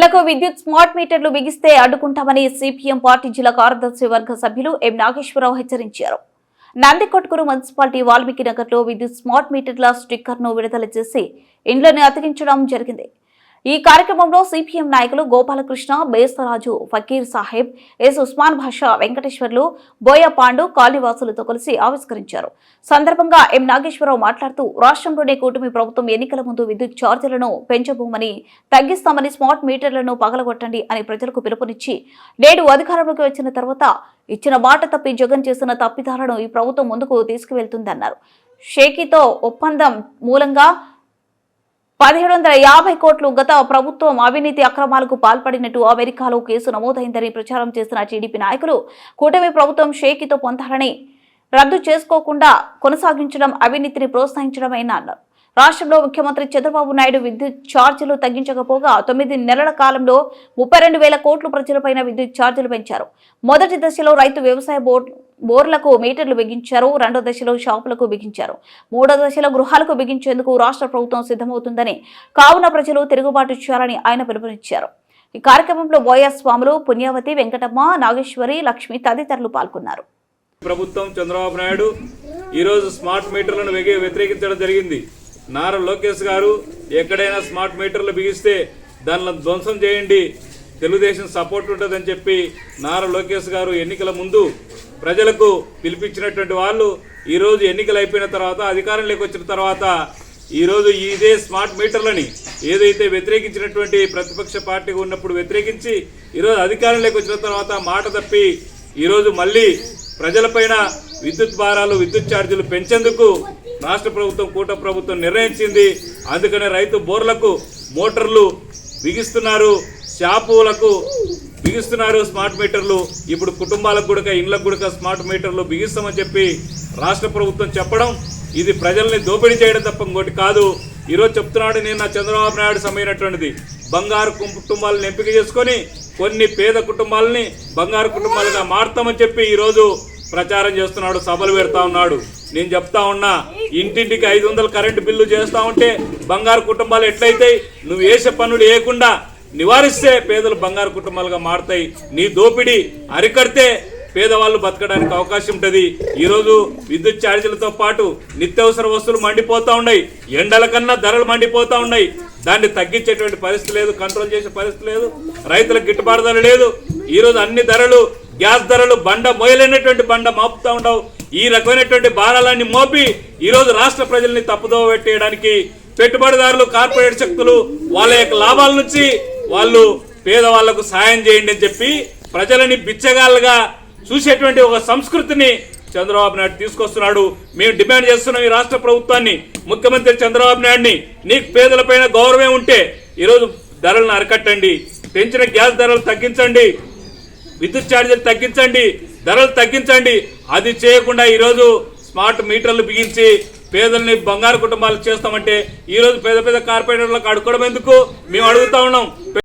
ఇండ్లకు విద్యుత్ స్మార్ట్ మీటర్లు బిగిస్తే అడ్డుకుంటామని సిపిఎం పార్టీ జిల్లా కార్యదర్శి వర్గ సభ్యులు ఎం నాగేశ్వరరావు హెచ్చరించారు. నందికొట్కూరు మున్సిపాలిటీ వాల్మీకి నగర్లో విద్యుత్ స్మార్ట్ మీటర్ల స్టిక్కర్ను విడుదల చేసి ఇండ్లను అతికించడం జరిగింది. ఈ కార్యక్రమంలో సిపిఎం నాయకులు గోపాలకృష్ణ బేస్తరాజు ఫకీర్ సాహెబ్ ఎస్ ఉస్మాన్ భాషా వెంకటేశ్వర్లు బోయ పాండు కాళీవాసులతో కలిసి ఆవిష్కరించారు. సందర్భంగా ఎం నాగేశ్వరరావు మాట్లాడుతూ రాష్ట్రంలోని కూటమి ప్రభుత్వం ఎన్నికల ముందు విద్యుత్ ఛార్జీలను పెంచబోమని తగ్గిస్తామని స్మార్ట్ మీటర్లను పగలగొట్టండి అని ప్రజలకు పిలుపునిచ్చి నేడు అధికారంలోకి వచ్చిన తర్వాత ఇచ్చిన మాట తప్పి జగన్ చేసిన తప్పిదాలను ఈ ప్రభుత్వం ముందుకు తీసుకువెళ్తుందన్నారు. షేకీతో ఒప్పందం మూలంగా పదిహేడు వందల యాభై కోట్లు గత ప్రభుత్వం అవినీతి అక్రమాలకు పాల్పడినట్టు అమెరికాలో కేసు నమోదైందని ప్రచారం చేస్తున్న టీడీపీ నాయకులు కూటమి ప్రభుత్వం షేకితో పొందాలని రద్దు చేసుకోకుండా కొనసాగించడం అవినీతిని ప్రోత్సహించడమేనా అన్నారు. రాష్ట్రంలో ముఖ్యమంత్రి చంద్రబాబు నాయుడు విద్యుత్ ఛార్జీలు తగ్గించకపోగా తొమ్మిది నెలల కాలంలో ముప్పై రెండు వేల కోట్లు ప్రజలపైన విద్యుత్ ఛార్జీలు పెంచారు. మొదటి దశలో రైతు వ్యవసాయ బోర్డు బోర్లకు మీటర్లు బిగించారు రెండో దశలో షాపులకు బిగించారు. మూడో దశలో గృహాలకు బిగించేందుకు రాష్ట్ర ప్రభుత్వం సిద్ధమవుతుందని కావున ప్రజలు తిరుగుబాటు చేయాలని ఆయన పిలుపునిచ్చారు. ఈ కార్యక్రమంలో వైఎస్ స్వాములు పుణ్యవతి వెంకటమ్మ నాగేశ్వరి లక్ష్మి తదితరులు పాల్గొన్నారు. ప్రభుత్వం చంద్రబాబు నాయుడు ఈరోజు స్మార్ట్ మీటర్లను వ్యతిరేకించడం జరిగింది. నారా లోకేష్ గారు ఎక్కడైనా స్మార్ట్ మీటర్లు బిగిస్తే దానిలో ధ్వంసం చేయండి తెలుగుదేశం సపోర్ట్ ఉంటుందని చెప్పి నారా లోకేష్ గారు ఎన్నికల ముందు ప్రజలకు పిలిపించినటువంటి వాళ్ళు ఈరోజు ఎన్నికలు అయిపోయిన తర్వాత అధికారంలోకి వచ్చిన తర్వాత ఈరోజు ఇదే స్మార్ట్ మీటర్లని ఏదైతే వ్యతిరేకించినటువంటి ప్రతిపక్ష పార్టీ ఉన్నప్పుడు వ్యతిరేకించి ఈరోజు అధికారంలోకి వచ్చిన తర్వాత మాట తప్పి ఈరోజు మళ్ళీ ప్రజలపైన విద్యుత్ భారాలు విద్యుత్ ఛార్జీలు పెంచేందుకు రాష్ట్ర ప్రభుత్వం కూట ప్రభుత్వం నిర్ణయించింది. అందుకనే రైతు బోర్లకు మోటార్లు బిగిస్తున్నారు. షాపులకు బిగిస్తున్నారు స్మార్ట్ మీటర్లు. ఇప్పుడు కుటుంబాలకు కూడా ఇండ్లకు కూడా స్మార్ట్ మీటర్లు బిగిస్తామని చెప్పి రాష్ట్ర ప్రభుత్వం చెప్పడం ఇది ప్రజల్ని దోపిడీ చేయడం తప్ప ఇంకోటి కాదు. ఈరోజు చెప్తున్నాడు నేను నా చంద్రబాబు నాయుడు సమయమైనటువంటిది. బంగారు కు- కుటుంబాలను ఎంపిక చేసుకొని కొన్ని పేద కుటుంబాలని బంగారు కుటుంబాలుగా మారుతామని చెప్పి ఈరోజు ప్రచారం చేస్తున్నాడు సభలు పెడతా ఉన్నాడు. నేను చెప్తా ఉన్నా ఇంటింటికి ఐదు వందల కరెంటు బిల్లు చేస్తా ఉంటే బంగారు కుటుంబాలు ఎట్లయితాయి? నువ్వు వేసే పనులు వేయకుండా నివారిస్తే పేదలు బంగారు కుటుంబాలుగా మారుతాయి. నీ దోపిడీ అరికడితే పేదవాళ్ళు బతకడానికి అవకాశం ఉంటుంది. ఈరోజు విద్యుత్ ఛార్జీలతో పాటు నిత్యావసర వస్తువులు మండిపోతా ఉన్నాయి. ఎండల కన్నా ధరలు మండిపోతూ ఉన్నాయి. దాన్ని తగ్గించేటువంటి పరిస్థితి లేదు కంట్రోల్ చేసే పరిస్థితి లేదు రైతులకు గిట్టుబాటు ధర లేదు. ఈరోజు అన్ని ధరలు గ్యాస్ ధరలు బండ మొయలైనటువంటి బండ మోపుతా ఉండవు. ఈ రకమైనటువంటి భారాలన్నీ మోపి ఈరోజు రాష్ట్ర ప్రజల్ని తప్పుదోవ పెట్టేయడానికి పెట్టుబడిదారులు కార్పొరేట్ శక్తులు వాళ్ళ యొక్క లాభాల నుంచి వాళ్ళు పేదవాళ్ళకు సాయం చేయండి అని చెప్పి ప్రజలని బిచ్చగాళ్ళగా చూసేటువంటి ఒక సంస్కృతిని చంద్రబాబు నాయుడు తీసుకొస్తున్నాడు. మేము డిమాండ్ చేస్తున్నాం ఈ రాష్ట్ర ప్రభుత్వాన్ని. ముఖ్యమంత్రి చంద్రబాబు నాయుడిని. నీకు పేదలపైన గౌరవం ఉంటే ఈరోజు ధరలను అరికట్టండి. పెంచిన గ్యాస్ ధరలు తగ్గించండి. విద్యుత్ ఛార్జీలు తగ్గించండి. ధరలు తగ్గించండి. అది చేయకుండా ఈరోజు స్మార్ట్ మీటర్లు బిగించి పేదల్ని బంగారు కుటుంబాలు చేస్తామంటే ఈరోజు పేద పేద కార్పొరేటర్లకు అడుకోవడం ఎందుకు? మేము అడుగుతా ఉన్నాం.